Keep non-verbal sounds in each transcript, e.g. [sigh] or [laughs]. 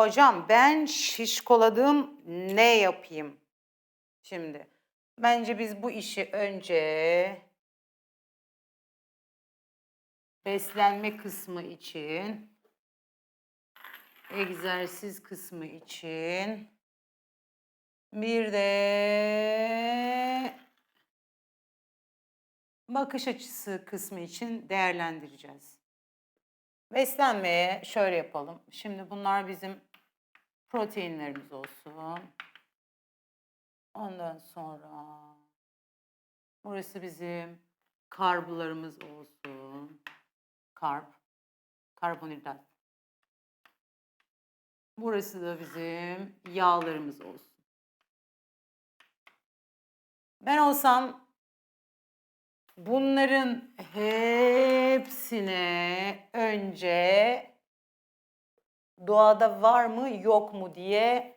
Hocam ben şişkoladım ne yapayım? Şimdi bence biz bu işi önce beslenme kısmı için egzersiz kısmı için bir de bakış açısı kısmı için değerlendireceğiz. Beslenmeye şöyle yapalım. Şimdi bunlar bizim proteinlerimiz olsun. Ondan sonra burası bizim karbularımız olsun. Karb, karbonhidrat. Burası da bizim yağlarımız olsun. Ben olsam bunların hepsine önce doğada var mı yok mu diye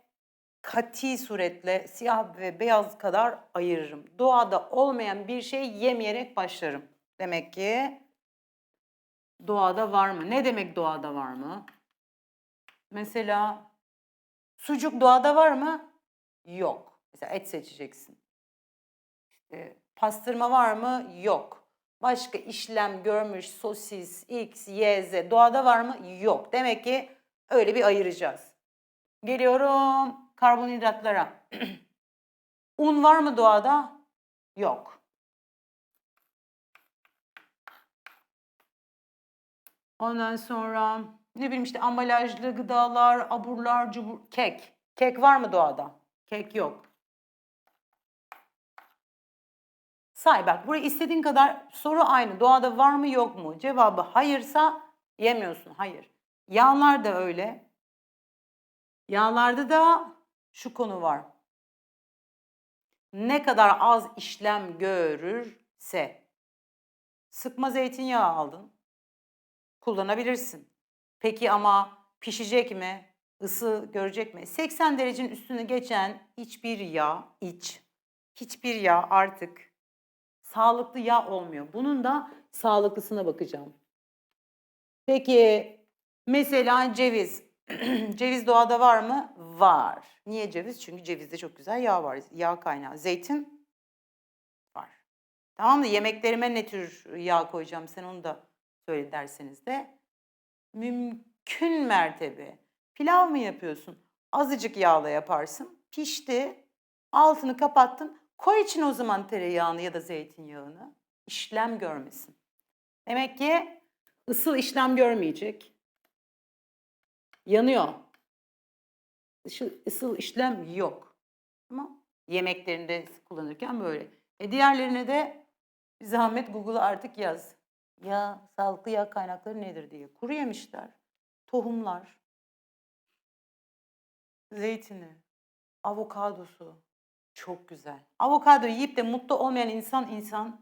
kati suretle siyah ve beyaz kadar ayırırım. Doğada olmayan bir şey yemeyerek başlarım. Demek ki doğada var mı? Ne demek doğada var mı? Mesela sucuk doğada var mı? Yok. Mesela et seçeceksin. İşte pastırma var mı? Yok. Başka işlem görmüş sosis, x, y, z doğada var mı? Yok. Demek ki öyle bir ayıracağız. Geliyorum karbonhidratlara. [clears throat] Un var mı doğada? Yok. Ondan sonra ne bileyim işte ambalajlı gıdalar, aburlar, cubur, kek. Kek var mı doğada? Kek yok. Say bak buraya istediğin kadar soru aynı. Doğada var mı yok mu? Cevabı hayırsa yemiyorsun. Hayır. Yağlar da öyle. Yağlarda da şu konu var. Ne kadar az işlem görürse sıkma zeytinyağı aldın. Kullanabilirsin. Peki ama pişecek mi? Isı görecek mi? 80 derecenin üstüne geçen hiçbir yağ, iç, hiçbir yağ artık sağlıklı yağ olmuyor. Bunun da sağlıklısına bakacağım. Peki mesela ceviz. [clears throat] ceviz doğada var mı? Var. Niye ceviz? Çünkü cevizde çok güzel yağ var. Yağ kaynağı. Zeytin var. Tamam mı? Yemeklerime ne tür yağ koyacağım sen onu da söyle derseniz de. Mümkün mertebe. Pilav mı yapıyorsun? Azıcık yağla yaparsın. Pişti. Altını kapattın. Koy içine o zaman tereyağını ya da zeytinyağını. İşlem görmesin. Demek ki ısıl işlem görmeyecek. Yanıyor. Işı, ısıl işlem yok. Ama yemeklerinde kullanırken böyle. E diğerlerine de bir zahmet Google'a artık yaz. Ya sağlıklı yağ kaynakları nedir diye. Kuru yemişler, tohumlar, zeytini, avokadosu. Çok güzel. Avokado yiyip de mutlu olmayan insan insan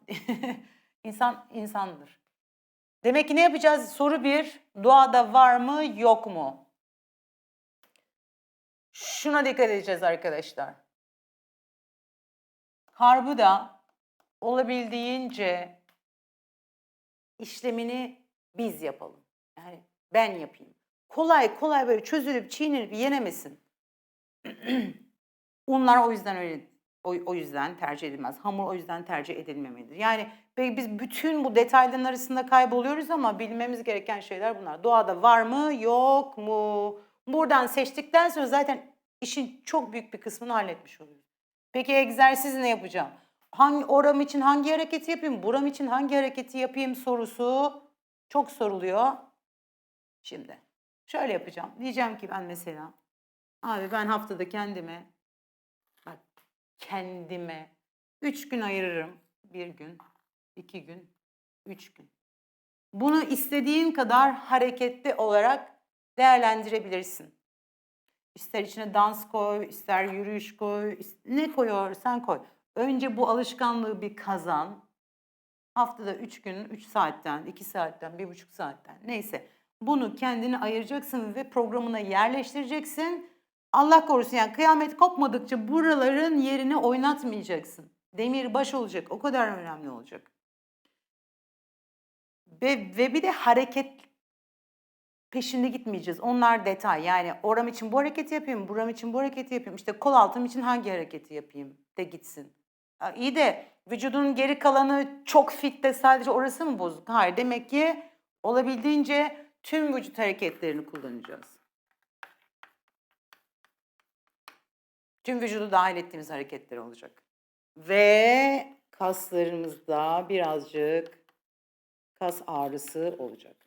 [laughs] insan insandır. Demek ki ne yapacağız? Soru bir. Doğada var mı yok mu? Şuna dikkat edeceğiz arkadaşlar. Karbı da olabildiğince işlemini biz yapalım. Yani ben yapayım. Kolay kolay böyle çözülüp çiğnenip yenemesin. [clears throat] Unlar o yüzden öyle o, o yüzden tercih edilmez. Hamur o yüzden tercih edilmemelidir. Yani biz bütün bu detayların arasında kayboluyoruz ama bilmemiz gereken şeyler bunlar. Doğada var mı yok mu? Buradan seçtikten sonra zaten işin çok büyük bir kısmını halletmiş oluyoruz. Peki egzersiz ne yapacağım? Hangi oram için hangi hareketi yapayım? Buram için hangi hareketi yapayım sorusu çok soruluyor. Şimdi şöyle yapacağım. Diyeceğim ki ben mesela abi ben haftada kendime bak kendime üç gün ayırırım. Bir gün, iki gün, üç gün. Bunu istediğin kadar hareketli olarak değerlendirebilirsin. İster içine dans koy, ister yürüyüş koy, ne koyuyorsan koy. Önce bu alışkanlığı bir kazan. Haftada üç gün, üç saatten, iki saatten, bir buçuk saatten neyse. Bunu kendine ayıracaksın ve programına yerleştireceksin. Allah korusun yani kıyamet kopmadıkça buraların yerini oynatmayacaksın. Demir baş olacak. O kadar önemli olacak. Ve, ve bir de hareket peşinde gitmeyeceğiz. Onlar detay. Yani oram için bu hareketi yapayım, buram için bu hareketi yapayım. İşte kol altım için hangi hareketi yapayım de gitsin. İyi de vücudun geri kalanı çok fit de sadece orası mı bozuk? Hayır. Demek ki olabildiğince tüm vücut hareketlerini kullanacağız. Tüm vücudu dahil ettiğimiz hareketler olacak. Ve kaslarımızda birazcık kas ağrısı olacak.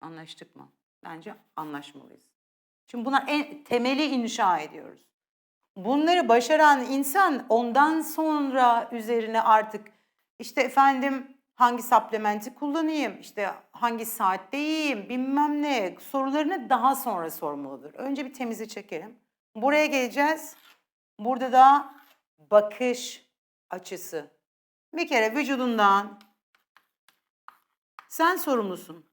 Anlaştık mı? Bence anlaşmalıyız. Şimdi buna en temeli inşa ediyoruz. Bunları başaran insan ondan sonra üzerine artık işte efendim hangi supplementi kullanayım, işte hangi saatte yiyeyim, bilmem ne sorularını daha sonra sormalıdır. Önce bir temizi çekelim. Buraya geleceğiz. Burada da bakış açısı. Bir kere vücudundan sen sorumlusun.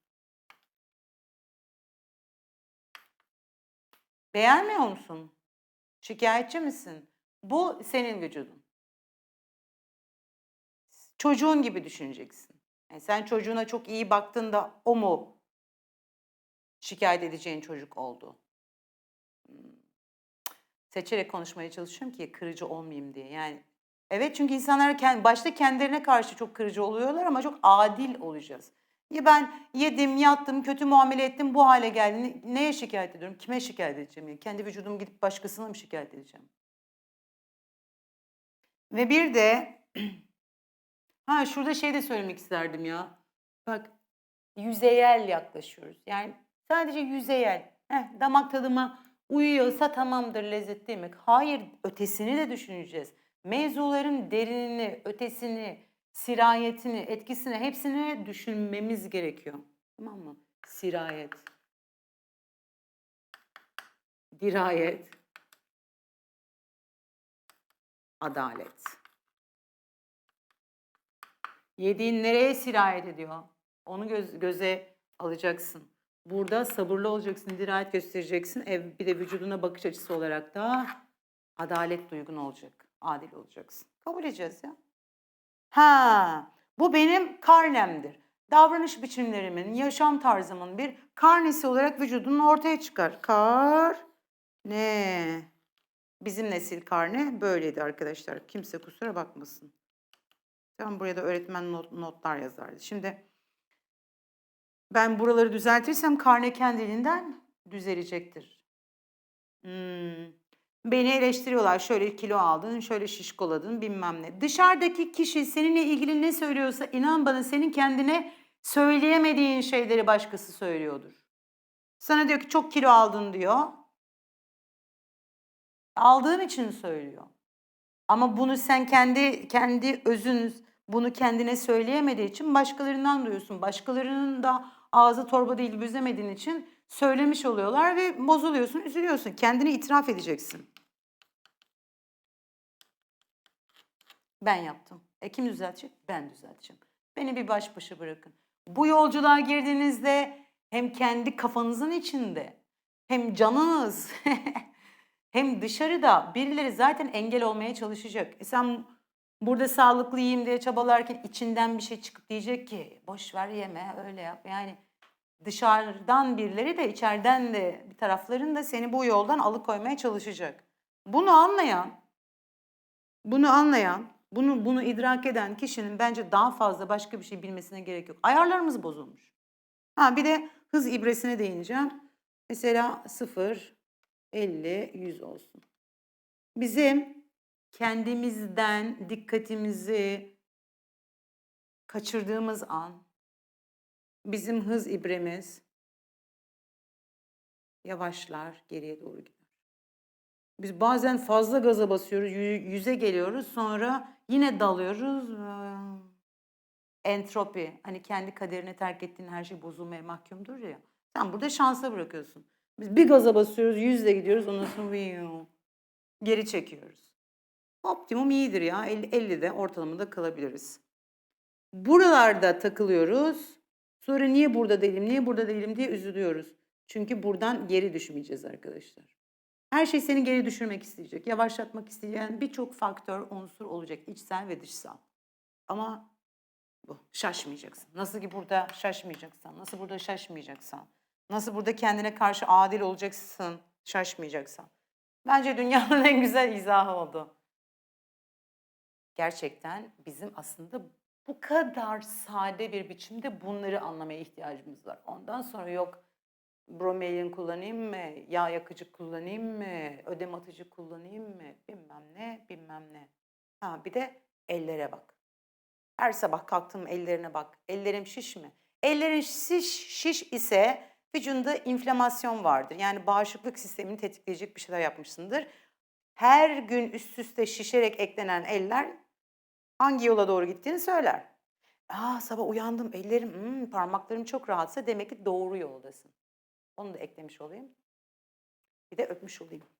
Beğenmiyor musun? Şikayetçi misin? Bu senin vücudun. Çocuğun gibi düşüneceksin. Yani sen çocuğuna çok iyi baktığında o mu şikayet edeceğin çocuk oldu? Hmm. Seçerek konuşmaya çalışıyorum ki kırıcı olmayayım diye. Yani evet çünkü insanlar kend- başta kendilerine karşı çok kırıcı oluyorlar ama çok adil olacağız. Ya ben yedim, yattım, kötü muamele ettim, bu hale geldim. Ne- Neye şikayet ediyorum? Kime şikayet edeceğim? Yani kendi vücudumu gidip başkasına mı şikayet edeceğim? Ve bir de [clears throat] ha şurada şey de söylemek isterdim ya. Bak yüzeyel yaklaşıyoruz. Yani sadece yüzeyel. Heh, damak tadıma uyuyorsa tamamdır lezzet demek. Hayır ötesini de düşüneceğiz. Mevzuların derinini, ötesini, sirayetini, etkisini hepsini düşünmemiz gerekiyor. Tamam mı? Sirayet. Dirayet. Adalet. Yediğin nereye sirayet ediyor? Onu göz, göze alacaksın. Burada sabırlı olacaksın, dirayet göstereceksin. Ev bir de vücuduna bakış açısı olarak da adalet duygun olacak. Adil olacaksın. Kabul edeceğiz ya. Ha, bu benim karnemdir. Davranış biçimlerimin, yaşam tarzımın bir karnesi olarak vücudunun ortaya çıkar. Kar ne? Bizim nesil karne böyleydi arkadaşlar. Kimse kusura bakmasın. Tamam buraya da öğretmen not- notlar yazardı. Şimdi ben buraları düzeltirsem karne kendiliğinden düzelecektir. Hmm. Beni eleştiriyorlar. Şöyle kilo aldın, şöyle şişkoladın bilmem ne. Dışarıdaki kişi seninle ilgili ne söylüyorsa inan bana senin kendine söyleyemediğin şeyleri başkası söylüyordur. Sana diyor ki çok kilo aldın diyor. Aldığın için söylüyor. Ama bunu sen kendi kendi özün bunu kendine söyleyemediği için başkalarından duyuyorsun. Başkalarının da ağzı torba değil büzemediğin için söylemiş oluyorlar ve bozuluyorsun, üzülüyorsun. Kendini itiraf edeceksin. Ben yaptım. E kim düzeltecek? Ben düzelteceğim. Beni bir baş başa bırakın. Bu yolculuğa girdiğinizde hem kendi kafanızın içinde hem canınız [laughs] hem dışarıda birileri zaten engel olmaya çalışacak. E sen burada sağlıklı yiyeyim diye çabalarken içinden bir şey çıkıp diyecek ki boş ver yeme öyle yap. Yani dışarıdan birileri de içeriden de bir tarafların da seni bu yoldan alıkoymaya çalışacak. Bunu anlayan, bunu anlayan, bunu bunu idrak eden kişinin bence daha fazla başka bir şey bilmesine gerek yok. Ayarlarımız bozulmuş. Ha bir de hız ibresine değineceğim. Mesela 0, 50, 100 olsun. Bizim kendimizden dikkatimizi kaçırdığımız an bizim hız ibremiz yavaşlar, geriye doğru gider. Biz bazen fazla gaza basıyoruz, yü- yüze geliyoruz, sonra yine dalıyoruz. Ee, Entropi, hani kendi kaderine terk ettiğin her şey bozulmaya mahkumdur ya. Sen burada şansa bırakıyorsun. Biz bir gaza basıyoruz, yüzle gidiyoruz, ondan sonra geri çekiyoruz. Optimum iyidir ya, 50, 50'de ortalamada kalabiliriz. Buralarda takılıyoruz. Sonra niye burada değilim, niye burada değilim diye üzülüyoruz. Çünkü buradan geri düşmeyeceğiz arkadaşlar. Her şey seni geri düşürmek isteyecek, yavaşlatmak isteyen birçok faktör, unsur olacak, içsel ve dışsal. Ama Bu. Şaşmayacaksın. Nasıl ki burada şaşmayacaksan, nasıl burada şaşmayacaksan, nasıl burada kendine karşı adil olacaksın, şaşmayacaksan. Bence dünyanın [laughs] en güzel izahı oldu. Gerçekten bizim aslında bu kadar sade bir biçimde bunları anlamaya ihtiyacımız var. Ondan sonra yok bromelin kullanayım mı, yağ yakıcı kullanayım mı, ödem atıcı kullanayım mı, bilmem ne, bilmem ne. Ha bir de ellere bak. Her sabah kalktım ellerine bak. Ellerim şiş mi? Ellerin şiş, şiş ise vücudunda inflamasyon vardır. Yani bağışıklık sistemini tetikleyecek bir şeyler yapmışsındır. Her gün üst üste şişerek eklenen eller hangi yola doğru gittiğini söyler. Aa sabah uyandım ellerim, hmm, parmaklarım çok rahatsa demek ki doğru yoldasın. Onu da eklemiş olayım. Bir de öpmüş olayım.